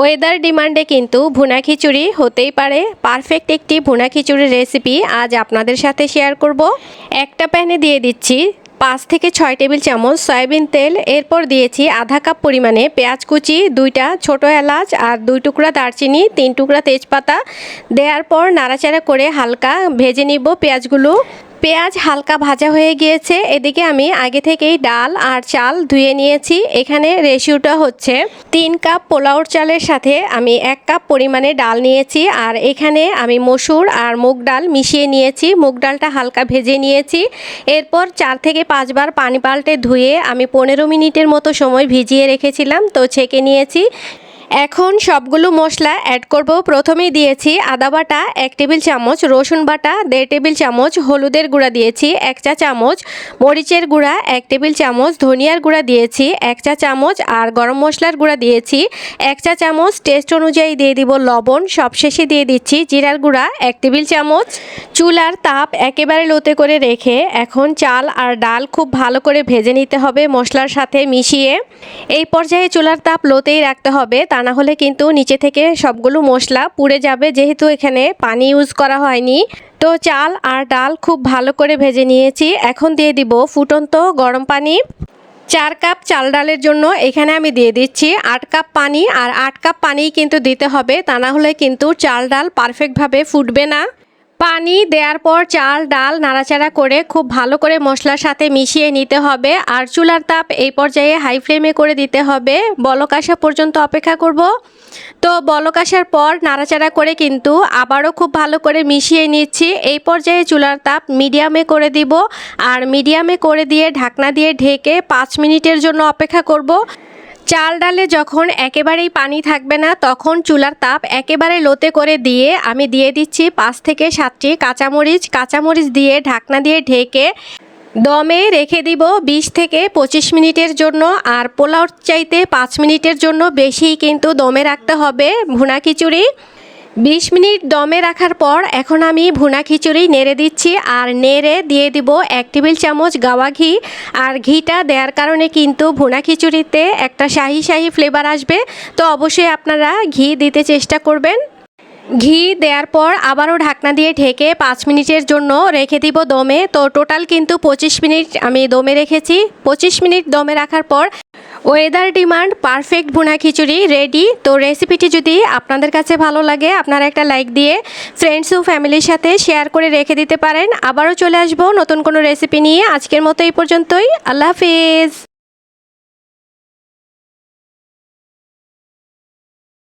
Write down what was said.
Weather ডিমান্ডে কিন্তু ভুনা খিচুড়ি হতেই পারে। পারফেক্ট একটি ভুনা খিচুড়ির রেসিপি আজ আপনাদের সাথে শেয়ার করব। একটা প্যানে দিয়ে দিচ্ছি পাঁচ থেকে ছয় টেবিল চামচ সয়াবিন তেল। এরপর দিয়েছি আধা কাপ পরিমাণে পেঁয়াজ কুচি, দুইটা ছোট এলাচ আর দুই টুকরা দারচিনি, তিন টুকরা তেজপাতা। দেওয়ার পর নাড়াচাড়া করে হালকা ভেজে নিব পেঁয়াজগুলো। পেঁয়াজ হালকা ভাজা হয়ে গিয়েছে। এদিকে আমি আগে থেকেই ডাল আর চাল ধুয়ে নিয়েছি। এখানে রেশিওটা হচ্ছে তিন কাপ পোলাওর চালের সাথে আমি এক কাপ পরিমাণে ডাল নিয়েছি। আর এখানে আমি মসুর আর মুগ ডাল মিশিয়ে নিয়েছি। মুগ ডালটা হালকা ভেজে নিয়েছি। এরপর চার থেকে পাঁচবার পানি পাল্টে ধুয়ে আমি পনেরো মিনিটের মতো সময় ভিজিয়ে রেখেছিলাম। তো ছেঁকে নিয়েছি। এখন সবগুলো মশলা অ্যাড করব। প্রথমেই দিয়েছি আদা বাটা, এক টেবিল চামচ, রসুন বাটা, দেড় টেবিল চামচ, হলুদের গুঁড়া দিয়েছি, এক চা চামচ, মরিচের গুঁড়া, এক টেবিল চামচ, ধনিয়ার গুঁড়া দিয়েছি, এক চা চামচ, আর গরম মশলার গুঁড়া দিয়েছি, এক চা চামচ টেস্ট অনুযায়ী দিয়ে দিব লবণ, সবশেষে দিয়ে দিচ্ছি জিরার গুঁড়া, এক টেবিল চামচ চুলার তাপ একেবারে লোতে করে রেখে এখন চাল আর ডাল খুব ভালো করে ভেজে নিতে হবে মশলার সাথে মিশিয়ে। এই পর্যায়ে চুলার তাপ লোতেই রাখতে হবে তা না হলে কিন্তু নিচে থেকে সবগুলো মশলা পুড়ে যাবে। যেহেতু এখানে পানি ইউজ করা হয়নি, তো চাল আর ডাল খুব ভালো করে ভেজে নিয়েছি। এখন দিয়ে দিব ফুটন্ত গরম পানি। চার কাপ চাল ডালের জন্য এখানে আমি দিয়ে দিচ্ছি আট কাপ পানি। আর আট কাপ পানি কিন্তু দিতে হবে, তা না হলে কিন্তু চাল ডাল পারফেক্টভাবে ফুটবে না। পানি দেওয়ার পর চাল, ডাল নাড়াচাড়া করে খুব ভালো করে মশলার সাথে মিশিয়ে নিতে হবে। আর চুলার তাপ এই পর্যায়ে হাই ফ্লেমে করে দিতে হবে। বলক আসা পর্যন্ত অপেক্ষা করব। তো বলক আসার পর নাড়াচাড়া করে কিন্তু আবারও খুব ভালো করে মিশিয়ে নিচ্ছি। এই পর্যায়ে চুলার তাপ মিডিয়ামে করে দিব। আর মিডিয়ামে করে দিয়ে ঢাকনা দিয়ে ঢেকে পাঁচ মিনিটের জন্য অপেক্ষা করব। চাল ডালে যখন একেবারেই পানি থাকবে না, তখন চুলার তাপ একেবারে লোতে করে দিয়ে আমি দিয়ে দিচ্ছি পাঁচ থেকে সাতটি কাঁচামরিচ। কাঁচামরিচ দিয়ে ঢাকনা দিয়ে ঢেকে দমে রেখে দিব বিশ থেকে পঁচিশ মিনিটের জন্য। আর পোলাওর চাইতে পাঁচ মিনিটের জন্য বেশি কিন্তু দমে রাখতে হবে ভুনা খিচুড়ি। বিশ মিনিট দমে রাখার পর এখন আমি ভুনা খিচুড়ি নেড়ে দিচ্ছি আর নেড়ে দিয়ে দিব এক টেবিল চামচ গাওয়া ঘি। আর ঘিটা দেওয়ার কারণে কিন্তু ভুনা খিচুড়িতে একটা শাহি শাহি ফ্লেভার আসবে। তো অবশ্যই আপনারা ঘি দিতে চেষ্টা করবেন। ঘি দেওয়ার পর আবারও ঢাকনা দিয়ে ঢেকে পাঁচ মিনিটের জন্য রেখে দিব দমে। তো টোটাল কিন্তু পঁচিশ মিনিট আমি দমে রেখেছি। পঁচিশ মিনিট দমে রাখার পর ওয়েদার ডিমান্ড পারফেক্ট ভুনা খিচুড়ি রেডি তো রেসিপিটি যদি আপনাদের কাছে ভালো লাগে, আপনারা একটা লাইক দিয়ে ফ্রেন্ডস ও ফ্যামিলির সাথে শেয়ার করে রেখে দিতে পারেন। আবারও চলে আসব নতুন কোনো রেসিপি নিয়ে। আজকের মতো এই পর্যন্তই। আল্লাহ হাফিজ।